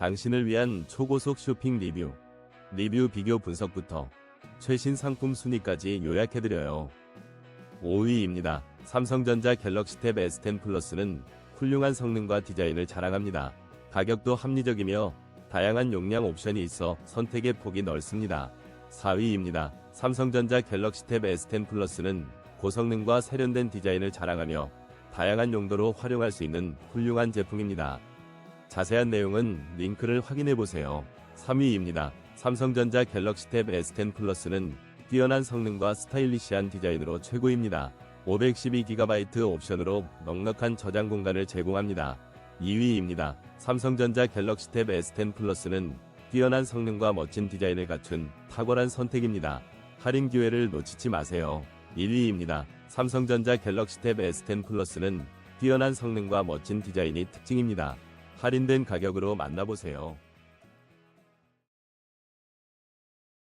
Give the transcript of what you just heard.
당신을 위한 초고속 쇼핑 리뷰, 리뷰 비교 분석부터 최신 상품 순위까지 요약해드려요. 5위입니다. 삼성전자 갤럭시 탭 S10 플러스는 훌륭한 성능과 디자인을 자랑합니다. 가격도 합리적이며 다양한 용량 옵션이 있어 선택의 폭이 넓습니다. 4위입니다. 삼성전자 갤럭시 탭 S10 플러스는 고성능과 세련된 디자인을 자랑하며 다양한 용도로 활용할 수 있는 훌륭한 제품입니다. 자세한 내용은 링크를 확인해 보세요. 3위입니다. 삼성전자 갤럭시 탭 S10 플러스는 뛰어난 성능과 스타일리시한 디자인으로 최고입니다. 512GB 옵션으로 넉넉한 저장 공간을 제공합니다. 2위입니다. 삼성전자 갤럭시 탭 S10 플러스는 뛰어난 성능과 멋진 디자인을 갖춘 탁월한 선택입니다. 할인 기회를 놓치지 마세요. 1위입니다. 삼성전자 갤럭시 탭 S10 플러스는 뛰어난 성능과 멋진 디자인이 특징입니다. 할인된 가격으로 만나보세요.